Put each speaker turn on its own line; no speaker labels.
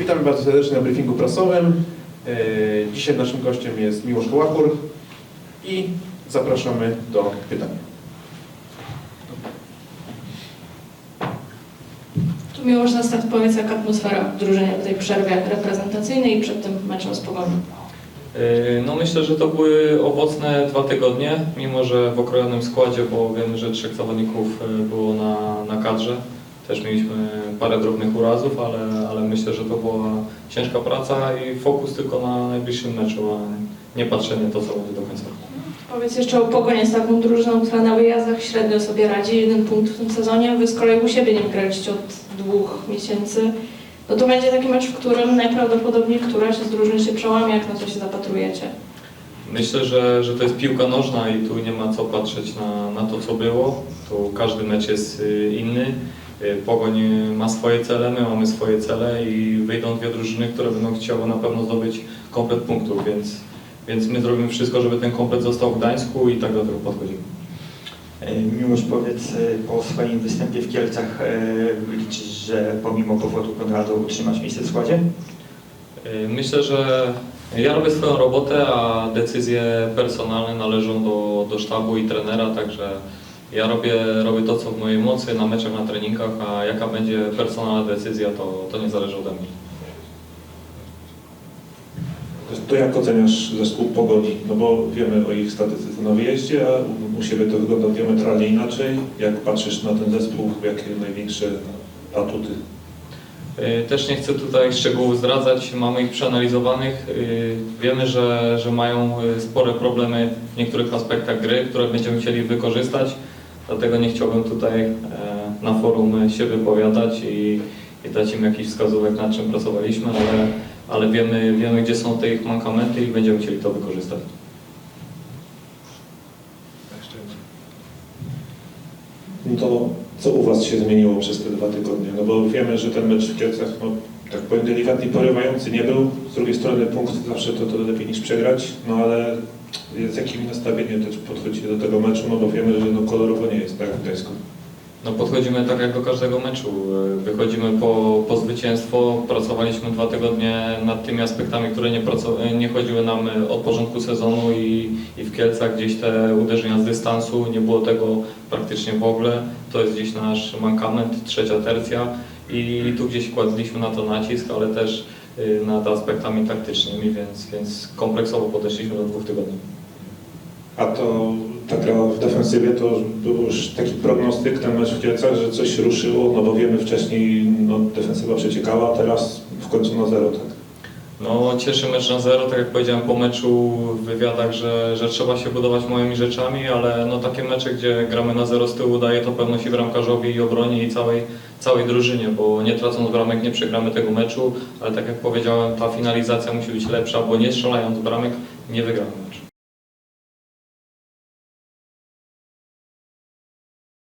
Witamy bardzo serdecznie na briefingu prasowym. E, Dzisiaj naszym gościem jest Miłosz Kołachur i zapraszamy do pytań.
Tu Miłosz na start powiedz, jak atmosfera w drużynie w tej przerwie reprezentacyjnej i przed tym meczem z Pogonią.
Yy, No myślę, że to były owocne dwa tygodnie, mimo że w okrojonym składzie, bo wiemy, że trzech zawodników yy, było na, na kadrze. Też mieliśmy parę drobnych urazów, ale, ale myślę, że to była ciężka praca i fokus tylko na najbliższym meczu, a nie patrzenie to, co będzie do końca.
Powiedz jeszcze o Pogonie z taką drużyną, która na wyjazdach średnio sobie radzi, jeden punkt w tym sezonie. Wy z kolei u siebie nie graliście od dwóch miesięcy. No to będzie taki mecz, w którym najprawdopodobniej któraś z drużyn się przełamie, jak na co się zapatrujecie.
Myślę, że, że to jest piłka nożna i tu nie ma co patrzeć na, na to, co było. Tu każdy mecz jest y, inny. Y, Pogoń ma swoje cele, my mamy swoje cele i wyjdą dwie drużyny, które będą chciały na pewno zdobyć komplet punktów, więc, więc my zrobimy wszystko, żeby ten komplet został w Gdańsku i tak do tego podchodzimy.
E, Miłosz, powiedz, e, po swoim występie w Kielcach e, liczysz, że pomimo powodu Konradu utrzymasz miejsce w składzie?
Myślę, że ja robię swoją robotę, a decyzje personalne należą do, do sztabu i trenera, także ja robię, robię to, co w mojej mocy na meczach, na treningach, a jaka będzie personalna decyzja, to, to nie zależy ode mnie.
To jak oceniasz zespół Pogoni? No bo wiemy o ich statystyce na wyjeździe, a u siebie to wygląda diametralnie inaczej. Jak patrzysz na ten zespół, jakie największe atuty?
Y, Też nie chcę tutaj szczegółów zdradzać, mamy ich przeanalizowanych. Y, Wiemy, że, że mają y, spore problemy w niektórych aspektach gry, które będziemy chcieli wykorzystać. Dlatego nie chciałbym tutaj e, na forum się wypowiadać i, i dać im jakichś wskazówek, nad czym pracowaliśmy, ale, ale wiemy, wiemy, gdzie są te ich mankamenty i będziemy chcieli to wykorzystać.
No to co u Was się zmieniło przez te dwa tygodnie? No bo wiemy, że ten mecz w Kielcach, no tak powiem delikatnie porywający nie był. Z drugiej strony punkt zawsze to, to lepiej niż przegrać, no ale z jakim nastawieniem też podchodzicie do tego meczu? No bo wiemy, że no kolorowo nie jest tak w Gdańsku.
No podchodzimy tak jak do każdego meczu. Wychodzimy po, po zwycięstwo. Pracowaliśmy dwa tygodnie nad tymi aspektami, które nie, praco- nie chodziły nam od początku sezonu i, i w Kielcach gdzieś te uderzenia z dystansu, nie było tego praktycznie w ogóle. To jest gdzieś nasz mankament, trzecia tercja i tu gdzieś kładliśmy na to nacisk, ale też nad aspektami taktycznymi, więc, więc kompleksowo podeszliśmy do dwóch tygodni.
A to ta gra w defensywie to był już taki prognostyk, ten mecz w Kielcach, że coś ruszyło, no bo wiemy wcześniej no, defensywa przeciekała, teraz w końcu na zero, tak?
No cieszy mecz na zero, tak jak powiedziałem po meczu w wywiadach, że, że trzeba się budować moimi rzeczami, ale no takie mecze, gdzie gramy na zero z tyłu daje to pewność i bramkarzowi i obronie i całej, całej drużynie, bo nie tracąc bramek nie przegramy tego meczu, ale tak jak powiedziałem ta finalizacja musi być lepsza, bo nie strzelając bramek nie wygramy meczu.